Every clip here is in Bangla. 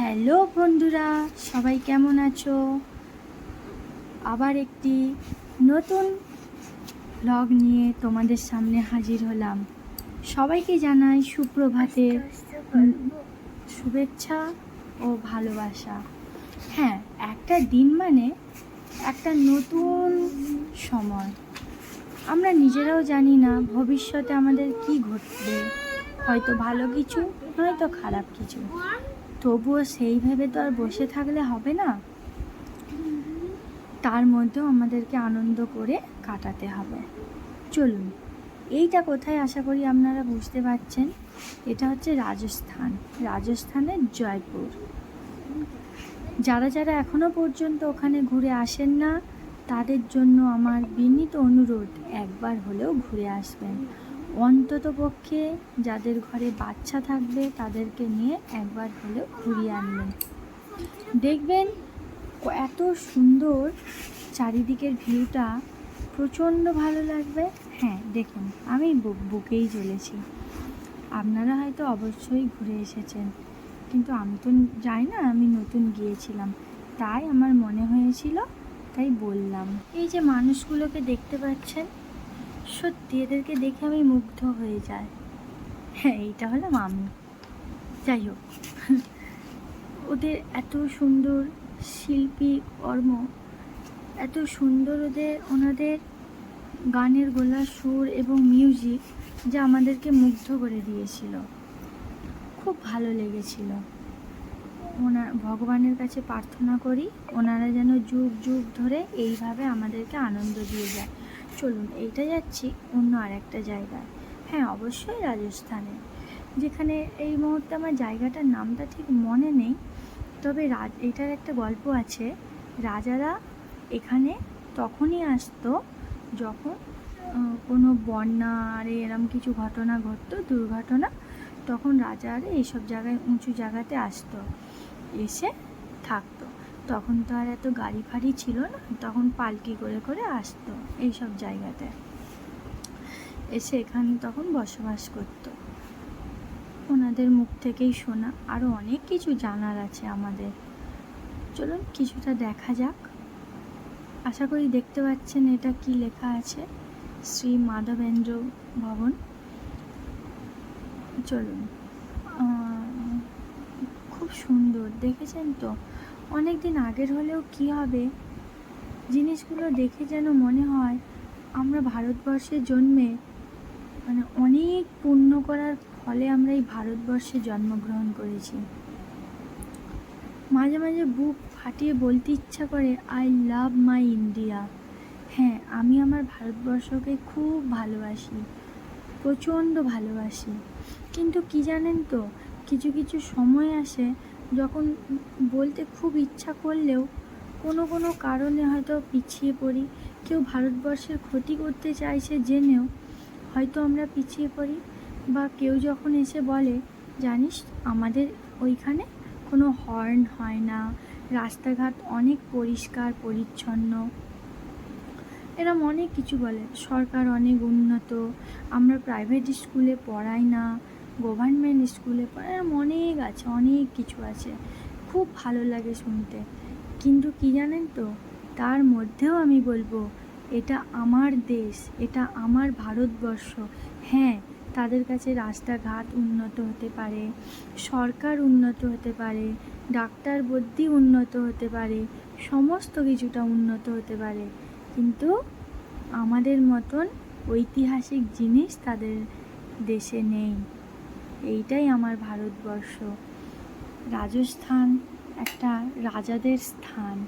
হ্যালো বন্ধুরা, সবাই কেমন আছো? আবার একটি নতুন ব্লগ নিয়ে তোমাদের সামনে হাজির হলাম। সবাইকে জানাই সুপ্রভাতের শুভেচ্ছা ও ভালোবাসা। হ্যাঁ একটা দিন মানে একটা নতুন সময়। আমরা নিজেরাও জানি না ভবিষ্যতে আমাদের কি ঘটবে। হয়তো ভালো কিছু, নয়তো খারাপ কিছু। তবুও সেইভাবে তো আর বসে থাকলে হবে না। তার মধ্যেও আমাদেরকে আনন্দ করে কাটাতে হবে। চলুন, এইটা কোথায় আশা করি আপনারা বুঝতে পারছেন? এটা হচ্ছে রাজস্থান, রাজস্থানের জয়পুর। যারা যারা এখনও পর্যন্ত ওখানে ঘুরে আসেন না, তাদের জন্য আমার বিনীত অনুরোধ, একবার হলেও ঘুরে আসবেন। অন্তত পক্ষে যাদের ঘরে বাচ্চা থাকবে তাদেরকে নিয়ে একবার হলেও ঘুরিয়ে আনবেন। দেখবেন এত সুন্দর চারিদিকের ভিউটা প্রচণ্ড ভালো লাগবে। হ্যাঁ দেখুন, আমি বুকেই চলেছি আপনারা হয়তো অবশ্যই ঘুরে এসেছেন, কিন্তু আমি তো যাই না, আমি নতুন গিয়েছিলাম। তাই আমার মনে হয়েছিল, তাই বললাম। এই যে মানুষগুলোকে দেখতে পাচ্ছেন সত্যি, এদেরকে দেখে আমি মুগ্ধ হয়ে যাই। হ্যাঁ এইটা হলাম আমি যাই হোক, ওদের এত সুন্দর শিল্পী কর্ম, এত সুন্দর ওদের, ওনাদের গানের গলার সুর এবং মিউজিক যা আমাদেরকে মুগ্ধ করে দিয়েছিল। খুব ভালো লেগেছিল। ওনার ভগবানের কাছে প্রার্থনা করি, ওনারা যেন যুগ যুগ ধরে এইভাবে আমাদেরকে আনন্দ দিয়ে যায়। চলুন, এইটা যাচ্ছি অন্য আর একটা জায়গায়। হ্যাঁ অবশ্যই রাজস্থানে। যেখানে এই মুহূর্তে আমার জায়গাটার নামটা ঠিক মনে নেই, তবে রাজ, এটার একটা গল্প আছে। রাজারা এখানে তখনই আসতো যখন কোনো বন্যা আরে এরম কিছু ঘটনা ঘটতো, দুর্ঘটনা, তখন রাজারা এইসব জায়গায়, উঁচু জায়গাতে আসতো। এসে তখন তো আর এত গাড়ি ফাড়ি ছিল না, তখন পালকি করে করে আসতো এইসব জায়গাতে। এসে এখানে তখন বসবাস করতো। ওনাদের মুখ থেকেই শোনা আরও অনেক কিছু জানার আছে আমাদের। চলুন কিছুটা দেখা যাক। আশা করি দেখতে পাচ্ছেন এটা কি লেখা আছে, শ্রী মাধবেন্দ্র ভবন। চলুন খুব সুন্দর, দেখেছেন তো? অনেক দিন আগের হলেও কি হবে? জিনিসগুলো দেখে যেন মনে হয় আমরা ভারতবর্ষে জন্মে মানে অনেক পুণ্য করার ফলে আমরা এই ভারতবর্ষে জন্মগ্রহণ করেছি। মাঝে মাঝে বুক ফাটিয়ে বলতে ইচ্ছা করে আই লাভ মাই ইন্ডিয়া হ্যাঁ আমি আমার ভারতবর্ষকে খুব ভালোবাসি, প্রচণ্ড ভালোবাসি। কিন্তু কি জানেন তো, কিছু কিছু সময় আসে যখন বলতে খুব ইচ্ছা করলেও কোনো কোনো কারণে হয়তো পিছিয়ে পড়ি। কেউ ভারতবর্ষের ক্ষতি করতে চাইছে জেনেও হয়তো আমরা পিছিয়ে পড়ি বা কেউ যখন এসে বলে, জানিস, আমাদের ওইখানে কোনো হর্ন হয় না, রাস্তাঘাট অনেক পরিষ্কার, পরিচ্ছন্ন। এরম অনেক কিছু বলে। সরকার অনেক উন্নত, আমরা প্রাইভেট স্কুলে পড়াই না গভর্নমেন্ট স্কুলে এরম অনেক আছে, অনেক কিছু আছে। খুব ভালো লাগে শুনতে। কিন্তু কি জানেন তো, তার মধ্যেও আমি বলব, এটা আমার দেশ, এটা আমার ভারতবর্ষ। হ্যাঁ তাদের কাছে রাস্তাঘাট উন্নত হতে পারে, সরকার উন্নত হতে পারে, ডাক্তার বুদ্ধি উন্নত হতে পারে, সমস্ত কিছুটা উন্নত হতে পারে। কিন্তু আমাদের মতন ঐতিহাসিক জিনিস তাদের দেশে নেই। এইটাই আমার ভারতবর্ষ। রাজস্থান একটা রাজাদের স্থান।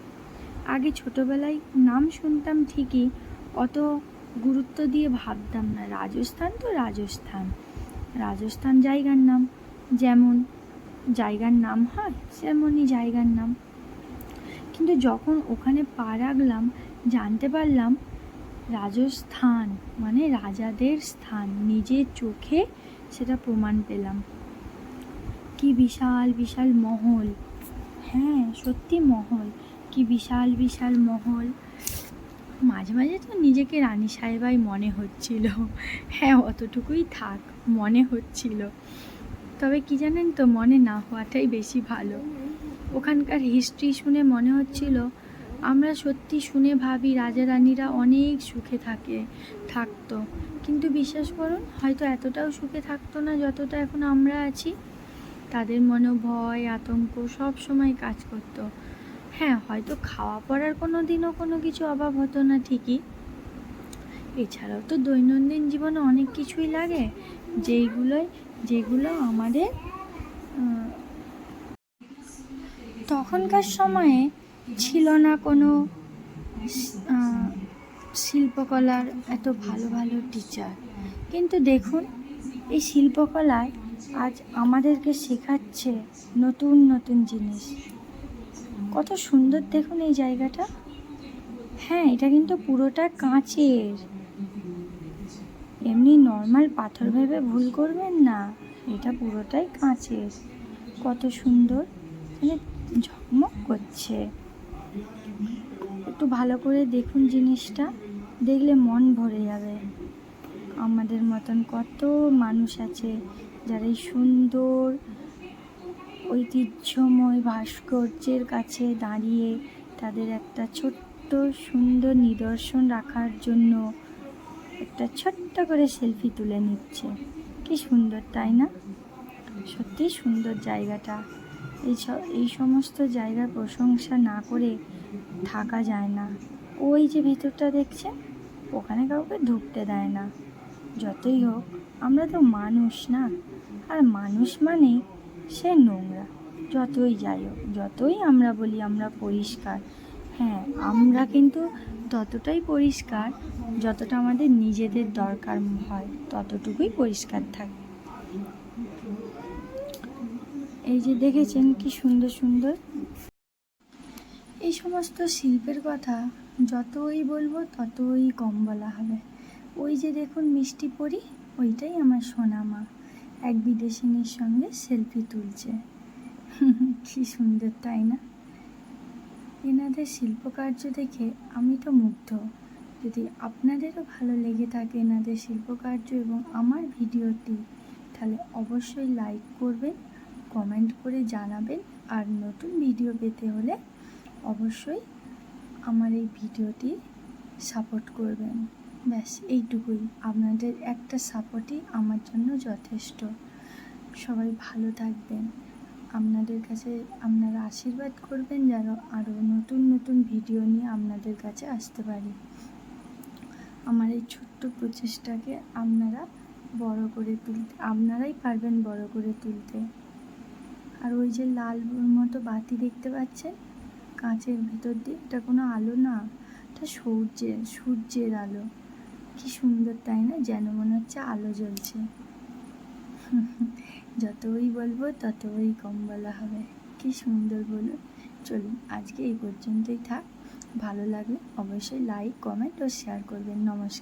আগে ছোটোবেলায় নাম শুনতাম ঠিকই, অত গুরুত্ব দিয়ে ভাবতাম না। রাজস্থান তো রাজস্থান। রাজস্থান জায়গার নাম যেমন জায়গার নাম হয় সেমনই জায়গার নাম। কিন্তু যখন ওখানে পা রাখলাম, জানতে পারলাম রাজস্থান মানে রাজাদের স্থান। নিজের চোখে সেটা প্রমাণ পেলাম। কি বিশাল বিশাল মহল। হ্যাঁ সত্যি মহল। কি বিশাল বিশাল মহল। মাঝে মাঝে তো নিজেকে রানী সাহেবাই মনে হচ্ছিল। হ্যাঁ অতটুকুই থাক, মনে হচ্ছিল। তবে কি জানেন তো, মনে না হওয়াটাই বেশি ভালো। ওখানকার হিস্ট্রি শুনে মনে হচ্ছিল, আমরা সত্যি শুনে ভাবি রাজা রানীরা অনেক সুখে থাকে, থাকতো। কিন্তু বিশ্বাস করুন, হয়তো এতটাও সুখে থাকতো না যতটা এখন আমরা আছি। তাদের মনে ভয়, আতঙ্ক সব সময় কাজ করতো। হ্যাঁ হয়তো খাওয়া পড়ার কোনো দিনও কোনো কিছু অভাব হতো না ঠিকই। এছাড়াও তো দৈনন্দিন জীবনে অনেক কিছুই লাগে, যেইগুলোই, যেগুলো আমাদের তখনকার সময়ে ছিল না কোনো শিল্পকলার এত ভালো ভালো টিচার কিন্তু দেখুন, এই শিল্পকলায় আজ আমাদেরকে শেখাচ্ছে নতুন নতুন জিনিস। কত সুন্দর দেখুন এই জায়গাটা। হ্যাঁ এটা কিন্তু পুরোটা কাঁচের। এমনি নর্মাল পাথর ভেবে ভুল করবেন না, এটা পুরোটাই কাঁচের। কত সুন্দর মানে ঝকমক করছে। একটু ভালো করে দেখুন জিনিসটা, দেখলে মন ভরে যাবে। আমাদের মতন কত মানুষ আছে যারা এই সুন্দর, ঐতিহ্যময় ভাস্কর্যের কাছে দাঁড়িয়ে তাদের একটা ছোট্ট সুন্দর নিদর্শন রাখার জন্য একটা ছোট্ট করে সেলফি তুলে নিচ্ছে। কি সুন্দর, তাই না? সত্যি সুন্দর জায়গাটা। এই এই সমস্ত জায়গার প্রশংসা না করে থাকা যায় না। ওই যে ভিতরটা দেখছেন, ওখানে কাউকে ঢুকতে দেয় না। যতই হোক, আমরা তো মানুষ না। আর মানুষ মানে সে নোংরা। যতই যাই হোক, যতই আমরা বলি আমরা পরিষ্কার হ্যাঁ আমরা কিন্তু ততটাই পরিষ্কার যতটা আমাদের নিজেদের দরকার হয়, ততটুকুই পরিষ্কার থাকে। এই যে দেখেছেন কি সুন্দর সুন্দর। এই সমস্ত শিল্পের কথা যতই বলব, ততই কম বলা হবে। ওই যে দেখুন মিষ্টি পরি, ওইটাই আমার সোনা মা এক বিদেশিনীর সঙ্গে সেলফি তুলছে। কি সুন্দর, তাই না? এনাদের শিল্পকার্য দেখে আমি তো মুগ্ধ। যদি আপনাদেরও ভালো লেগে থাকে এনাদের শিল্পকার্য এবং আমার ভিডিওটি, তাহলে অবশ্যই লাইক করবেন কমেন্ট করে জানাবেন। আর নতুন ভিডিও পেতে হলে অবশ্যই আমার এই ভিডিওটি সাপোর্ট করবেন। ব্যাস, এইটুকুই। আপনাদের একটা সাপোর্টই আমার জন্য যথেষ্ট। সবাই ভালো থাকবেন। আপনাদের কাছে আপনারা আশীর্বাদ করবেন যেন আরও নতুন নতুন ভিডিও নিয়ে আপনাদের কাছে আসতে পারি। আমার এই ছোট্ট প্রচেষ্টাকে আপনারা বড় করে তুলতে, আপনারাই পারবেন বড় করে তুলতে। আর ওই যে লাল মতো বাতি দেখতে পাচ্ছেন? কাঁচের ভেতর দিয়ে? এটা কোনো আলো না? এটা সূর্যের সূর্যের আলো। কি সুন্দর, তাই না? যেন মনে হচ্ছে আলো জ্বলছে। যতই বলব, ততই কম বলা হবে। কি সুন্দর বলুন। চলুন, আজকে এই পর্যন্তই থাক। ভালো লাগলে অবশ্যই লাইক কমেন্ট ও শেয়ার করবেন। নমস্কার।